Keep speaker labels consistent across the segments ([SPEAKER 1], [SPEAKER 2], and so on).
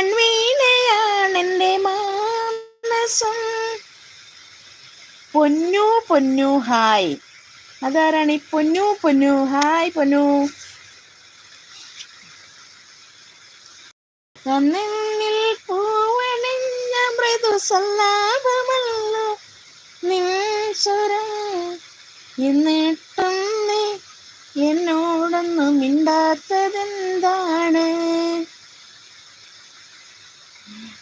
[SPEAKER 1] മൺവീണയാണെന്റെ മാനസം. പൊന്നു പൊന്നു ഹായ്. അതാരാണ് ഈ പൊന്നു പൊന്നു ഹായ് പൊന്നു? കണ്ണിൽ പൂവണിഞ്ഞ മൃദു സല്ലാപമല്ല നിൻസുരം എന്നിട്ടും നീ എന്നോടൊന്നും മിണ്ടാത്തതെന്താണ്?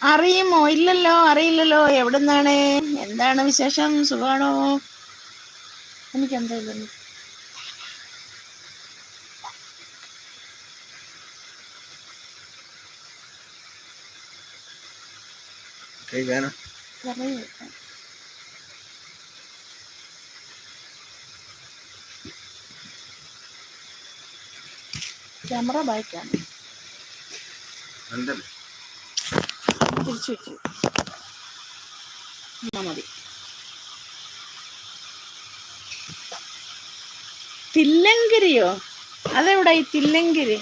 [SPEAKER 1] അറിയുമോ? ഇല്ലല്ലോ അറിയില്ലല്ലോ. എവിടുന്നാണ്? എന്താണ് വിശേഷം? സുഖാണോ? എനിക്ക് എന്താ ഇല്ലെന്ന്
[SPEAKER 2] കഴിക്കാനോ
[SPEAKER 1] പറയൂ ക്യാമറ ബാക്കാണ്
[SPEAKER 2] എന്തല്ലേ
[SPEAKER 1] തിരിച്ചു വെച്ചു. എന്നാ മതി. തില്ലങ്കരിയോ? അതെവിടെ ഈ തില്ലങ്കരി?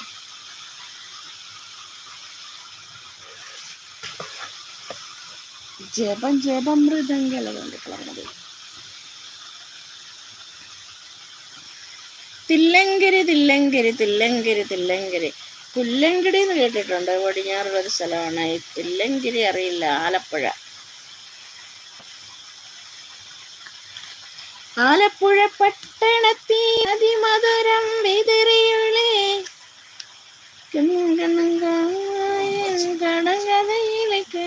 [SPEAKER 1] ജപം ജപം മൃദംഗല കണ്ടിട്ടുള്ളത് തില്ലങ്കരി തില്ലങ്കരി തില്ലങ്കരി തില്ലങ്കരി. പുല്ലങ്കടി എന്ന് കേട്ടിട്ടുണ്ട്. പടിഞ്ഞാറുള്ള ഒരു സ്ഥലമാണ്. ഈ തില്ലങ്കരി അറിയില്ല. ആലപ്പുഴ. ആലപ്പുഴ പട്ടണത്തി അതിമധുരം വിതറിയുളേ കടകഥയിലേക്ക്.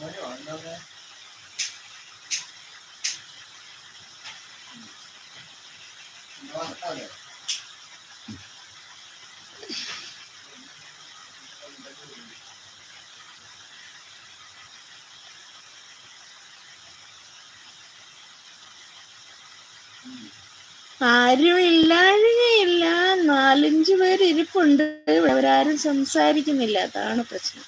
[SPEAKER 1] 머리 얼마나 너한테 Mm-hmm. ഇല്ലാഴുകയില്ല നാലഞ്ചു പേര് ഇരിപ്പുണ്ട്. അവരാരും സംസാരിക്കുന്നില്ല. അതാണ് പ്രശ്നം.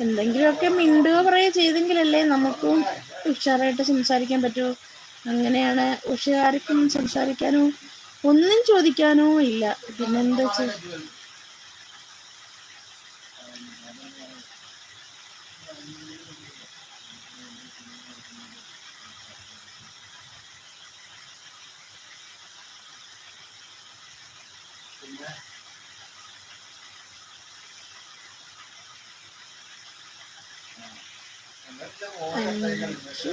[SPEAKER 1] എന്തെങ്കിലുമൊക്കെ മിണ്ടുക പറയുക ചെയ്തെങ്കിലല്ലേ നമുക്കും ഉഷാറായിട്ട് സംസാരിക്കാൻ പറ്റൂ. അങ്ങനെയാണ് ഉഷാർക്കും സംസാരിക്കാനോ ഒന്നും ചോദിക്കാനോ ഇല്ല. പിന്നെന്താ അഞ്ച്.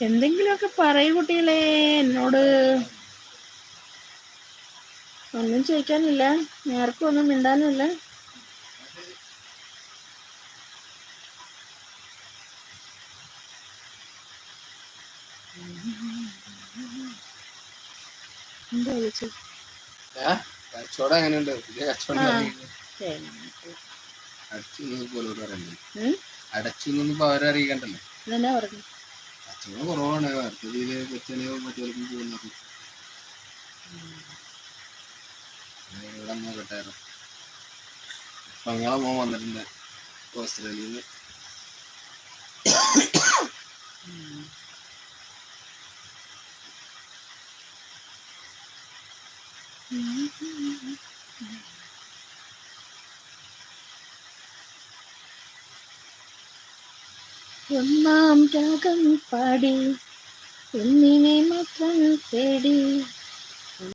[SPEAKER 1] എന്തെങ്കിലുമൊക്കെ പറയൂ കുട്ടികളെ എന്നോട് ഒന്നും ചോദിക്കാനില്ല നേർക്കൊന്നും ഒന്നും മിണ്ടാനുമില്ല
[SPEAKER 2] കച്ചവടം എങ്ങനെയുണ്ട് പുതിയ കച്ചവടം
[SPEAKER 1] ആ.
[SPEAKER 2] തുടങ്ങിയിട്ട്.
[SPEAKER 1] തേങ്ങ.
[SPEAKER 2] അടച്ചു നിന്ന് പോലെ പറയണ്ടേ
[SPEAKER 1] ഉം?
[SPEAKER 2] അടച്ചു നിന്ന് അവരെ അറിയിക്കണ്ടല്ലോ. കച്ചവടം കുറവാണ്. അടുത്ത രീതിയിൽ കൊച്ചനെയോ മറ്റേവർക്കും പോകുന്നത് ഇവിടെ നോക്കട്ടായിരുന്നു പങ്ങളെ മോൻ വന്നിട്ടുണ്ട്. ഓസ്ട്രേലിയയിൽ നിന്ന്
[SPEAKER 1] ഒന്നാം രാഗം പാടി ഒന്നിനെ മാത്രം തേടി